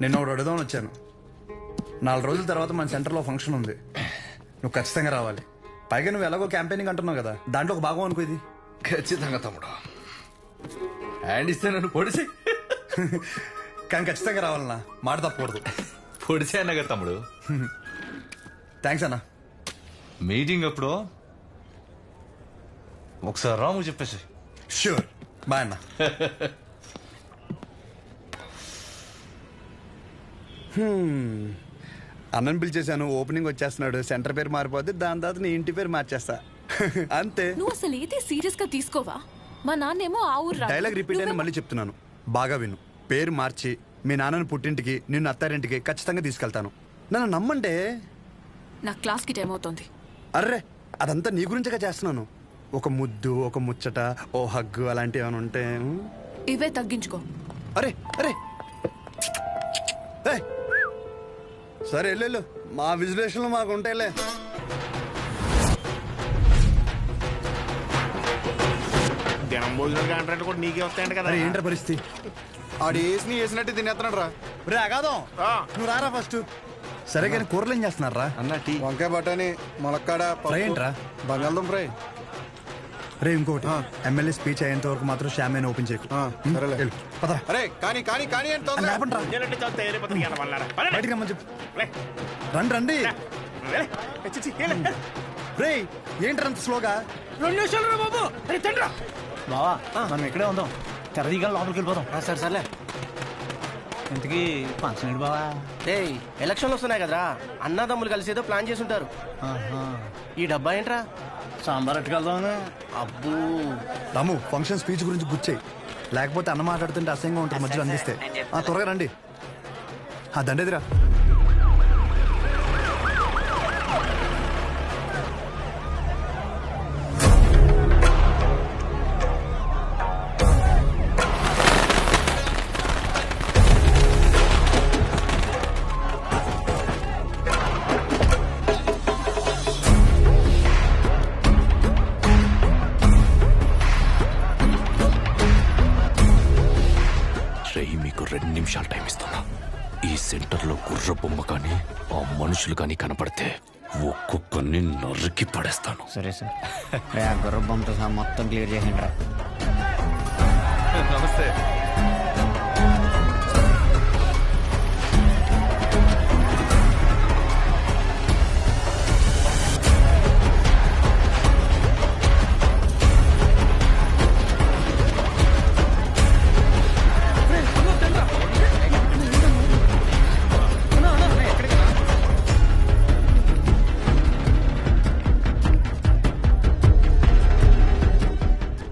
నిన్న ఒకటి అడుగుదామని వచ్చాను. నాలుగు రోజుల తర్వాత మన సెంటర్లో ఫంక్షన్ ఉంది. నువ్వు ఖచ్చితంగా రావాలి. పైగా నువ్వు ఎలాగో క్యాంపెయినింగ్ అంటున్నావు కదా దాంట్లో ఒక భాగం అనుకో ఇది. ఖచ్చితంగా తమ్ముడు. హ్యాండ్ ఇస్తే నన్ను పొడిసి. కానీ ఖచ్చితంగా రావాలన్నా మాట తప్పకూడదు. పొడిసే అన్నగా తమ్ముడు. థ్యాంక్స్ అన్న. మీటింగ్ అప్పుడు ఒకసారి రాము చెప్పేసి. షూర్ బాయ్ అన్న. అన్నని పిలిచేశాను ఓపెనింగ్ వచ్చేస్తున్నాడు సెంటర్ పేరు మారిపోద్ది దాని తర్వాత నీ ఇంటి పేరు మార్చేస్తా. అంతే. నువ్వు అసలు ఏది సీరియస్గా తీసుకోవా? మా నాన్నేమో ఆ ఊరు. డైలాగ్ రిపీట్ అయిన మళ్ళీ చెప్తున్నాను. బాగా విను. పేరు మార్చి మీ నాన్నని పుట్టింటికి నిన్ను అత్తారింటికి ఖచ్చితంగా తీసుకెళ్తాను. నన్ను నమ్మంటే? నా క్లాస్కి టైం అవుతుంది. అర్రే అదంతా నీ గురించగా చేస్తున్నాను. ఒక ముద్దు ఒక ముచ్చట ఓ హగ్గు అలాంటివి ఏమైనా ఉంటే? ఇవే తగ్గించుకో. అరే అరే. సరే వెళ్ళు మా విజులేషన్లు మాకు ఉంటాయిలే దినం భోజనాలు కాంట్రాక్ట్ కూడా నీకే వస్తాయంట కదా. ఏంట్రా పరిస్థితి? ఆడు వేసి వేసినట్టు తినేస్తున్నాడు రా రే అగాదం ఆ. నువ్వు రారా ఫస్ట్? సరే కానీ కూరలు ఏం చేస్తున్నారా? అన్న టీ వంకాయ బఠానీ ములక్కాడ ఫ్రై ఏంట్రా? బంగాళదుంప ఫ్రై. రే ఇంకోటి. ఎమ్మెల్యే స్పీచ్ అయ్యేంత వరకు మాత్రం షామేన్ ఓపెన్ చేయకు. వెళ్ళు. పదరా అరే కానీ కానీ కానీ లేపండ్రా. బయటికి రమ్మని చెప్పు. రండి రండి. రే ఏంట్రా అంత స్లోగా రెండు నిమిషాలు రా బాబు. అరే తండ్రా. బావా మనం ఇక్కడే ఉందాం. తెరదీగా లోపలికి వెళ్ళిపోదాం. సరే సర్లే. ఇంతకీ ఫంక్షన్ ఏంటి బావా? ఏయ్ ఎలక్షన్లు వస్తున్నాయి కదరా. అన్నదమ్ములు కలిసి ఏదో ప్లాన్ చేసి ఉంటారు ఆహా. ఈ డబ్బా ఏంట్రా? సాంబార్ అట్టుకెళ్దామని అబ్బూ. రాము ఫంక్షన్ స్పీచ్ గురించి గుచ్చేయి. లేకపోతే అన్న మాట్లాడుతుంటే అసహ్యంగా ఉంటుంది మధ్యలో అందిస్తే. ఆ త్వరగా రండి. ఆ దండేదిరా. సెంటర్లో గుర్ర బొమ్మ కానీ ఆ మనుషులు కానీ కనపడితే ఒక్కొక్కరిని నరికి పడేస్తాను. సరే సార్. రే ఆ గుర్ర బొమ్మతో సహా మొత్తం క్లియర్ చేయండి రా. నమస్తే.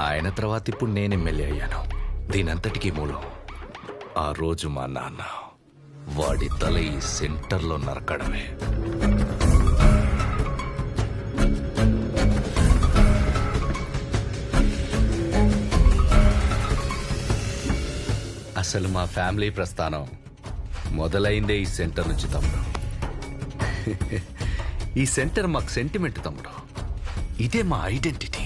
ఆయన తర్వాత ఇప్పుడు నేను ఎమ్మెల్యే అయ్యాను. దీనంతటికీ మూలం ఆ రోజు మా నాన్న వాడి తల ఈ సెంటర్లో నరకడమే. అసలు మా ఫ్యామిలీ ప్రస్థానం మొదలైందే ఈ సెంటర్ నుంచి తమ్ముడు. ఈ సెంటర్ మాకు సెంటిమెంట్ తమ్ముడు. ఇదే మా ఐడెంటిటీ.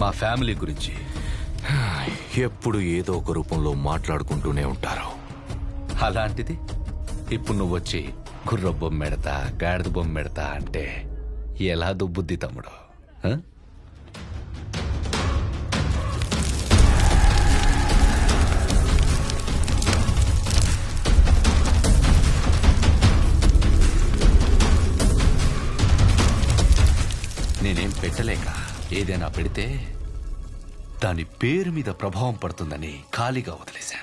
మా ఫ్యామిలీ గురించి. ఎప్పుడు ఏదో ఒక రూపంలో మాట్లాడుకుంటూనే ఉంటారు. అలాంటిది ఇప్పుడు నువ్వు వచ్చి గుర్ర బొమ్మెడతా గాడిద బొమ్మెడతా అంటే ఎలా దుబ్బుద్ది తమ్ముడు? నేనేం పెట్టలేక ఏదైనా పెడితే దాని పేరు మీద ప్రభావం పడుతుందని ఖాళీగా వదిలేశా.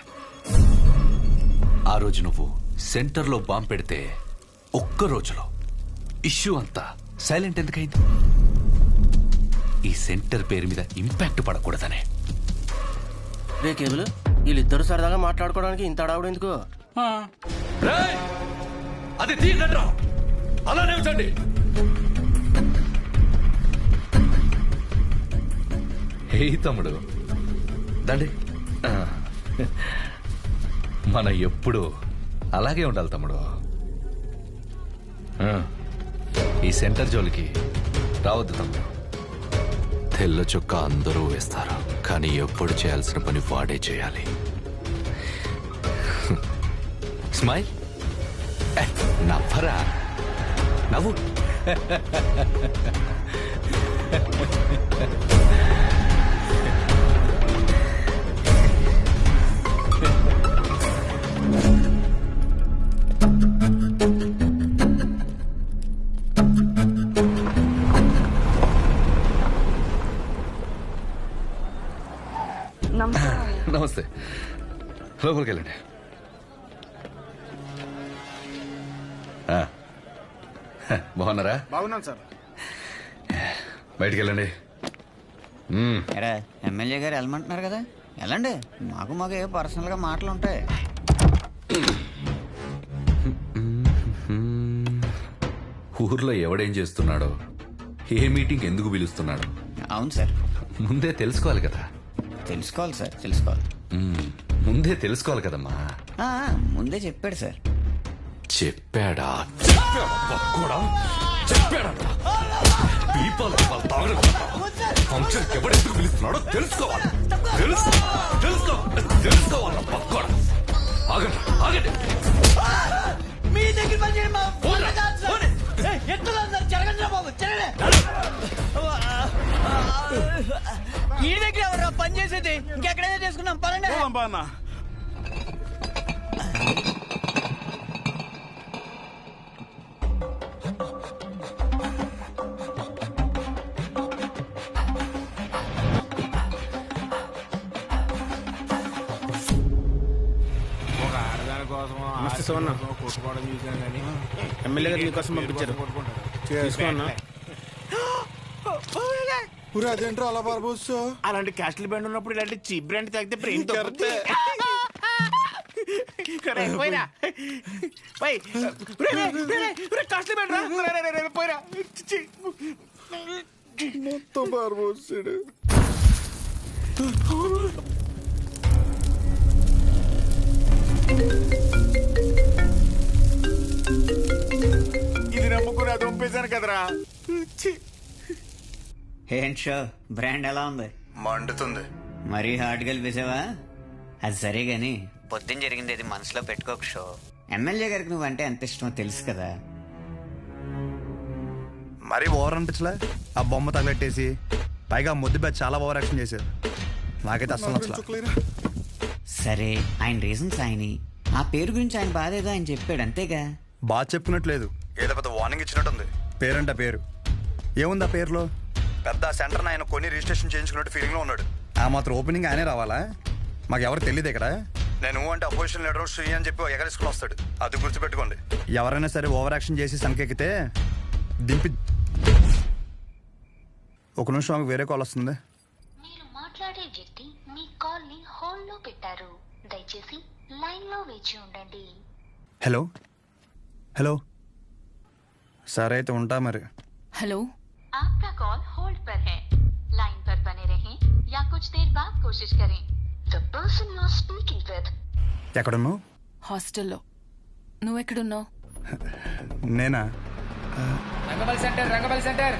ఆ రోజు నువ్వు సెంటర్లో బాంబు పెడితే ఒక్క రోజులో ఇష్యూ అంతా సైలెంట్ ఎందుకైంది? ఈ సెంటర్ పేరు మీద ఇంపాక్ట్ పడకూడదనే. రే కేబుల్ వీళ్ళిద్దరు సరదాగా మాట్లాడుకోవడానికి ఇంత అడావుడు ఎందుకు? అది అలానే ఉంచండి హే తమ్ముడు. దండి. మన ఎప్పుడు అలాగే ఉండాలి తమ్ముడు. ఈ సెంటర్ జోలికి రావద్దు తమ్ముడు. తెల్ల చొక్క అందరూ వేస్తారు కానీ ఎప్పుడు చేయాల్సిన పని వాడే చేయాలి. స్మైల్. నవ్వరా? నవ్వు. నమస్తే. లోపలికి వెళ్ళండి. బాగున్నారా? బాగున్నాను సార్. బయటికి వెళ్ళండి. ఎరా ఎమ్మెల్యే గారు వెళ్ళమంటున్నారు కదా? వెళ్ళండి. మాకు మాకు ఏ పర్సనల్గా మాటలు ఉంటాయి. ఊర్లో ఎవడేం చేస్తున్నాడో ఏ మీటింగ్ ఎందుకు పిలుస్తున్నాడో అవును సార్. ముందే తెలుసుకోవాలి కదా. తెలుసుకోవాలి సార్ తెలుసుకోవాలి. ముందే తెలుసుకోవాలి కదమ్మా ఆ, ముందే చెప్పాడు సార్ చెప్పాడా చెప్పాడా? చెప్పాడా దీపాలు దీపాలు తాగడం ఫంక్షన్ ఎవడెందుకు పిలుస్తున్నాడో తెలుసుకోవాలి తెలుసు తెలుసుకో తెలుసుకోవాలి పక్కోడా ఆగండి ఆగండి మీ దగ్గర జరగండి బాబు ఈ ఎవరు చేసేది కోసం కొట్టుకోవడం చూసాను కానీ ఎమ్మెల్యే గారు నీకోసం పంపించారు. తీసుకోన్నా ఊరే అదేంట్రా అలా పారబోసు అలాంటి క్యాస్ట్ల బ్యాండ్ ఉన్నప్పుడు ఇలాంటి చీప్ బ్రాండ్ తాగితే బ్రెయిన్ తగ్గుతుంది పోయిరా. పోయి. కాస్ట్లీ బ్యాండ్ రా రే, రే, రే, రే, పోయిరా. చి, చి. మొత్తం పారబోసాడు ఇది నమ్ముకుని అది పంపేశాను కదరా. చి. ఏంటి షో బ్రాండ్ ఎలా ఉంది? మండుతుంది. మరీ హార్డ్ కలిపేసావా అది సరే గాని పొద్దున్న జరిగింది అది మనసులో పెట్టుకోక షో ఎమ్మెల్యే గారికి నువ్వంటే ఎంత ఇష్టమో తెలుసు కదా. మరీ ఓవర్ అనిపించలే? ఆ బొమ్మ తగలెట్టేసి పైగా ముద్దు బ్యాచ్ చాలా ఓవర్ యాక్షన్ చేశారు. నాకైతే అసలు నచ్చలా. చుక్కలేరా సరే ఆయన రీజన్స్ ఆయని. ఆ పేరు గురించి ఆయన బాధ ఏదో ఆయన చెప్పాడు అంతేగా? బాగా చెప్పుకున్నట్లేదు ఏదో పెద్ద వార్నింగ్ ఇచ్చినట్టుంది. పేరంట పేరు. ఏముంది ఆ పేరులో? పెద్ద సెంటర్ ఆయన కొన్ని రిజిస్ట్రేషన్ చేయించుకున్నట్టు ఫీలింగ్లో ఉన్నాడు. ఆ మాత్రం ఓపెనింగ్ ఆయనే రావాలా? మాకు ఎవరు తెలియదు ఇక్కడ. నేను అంటే అపోజిషన్ లీడర్ శ్రీ అని చెప్పి ఎగరేసుకుని వస్తాడు. అది గుర్తుపెట్టుకోండి. ఎవరైనా సరే ఓవర్ యాక్షన్ చేసి సంకెక్కితే దింపి ఒక నిమిషం ఆమెకు వేరే కాల్ వస్తుంది. మీరు మాట్లాడే వ్యక్తి మీ కాల్ని హోల్డ్లో పెట్టారు. దయచేసి లైన్లో వేచి ఉండండి. హలో హలో సరే అయితే ఉంటా మరి. హలో कोशिश करें the person you are speaking with ఎక్కడున్నావు హాస్టల్లో నువ్వెక్కడున్నావు నేనా రంగబల్ సెంటర్ రంగబల్ సెంటర్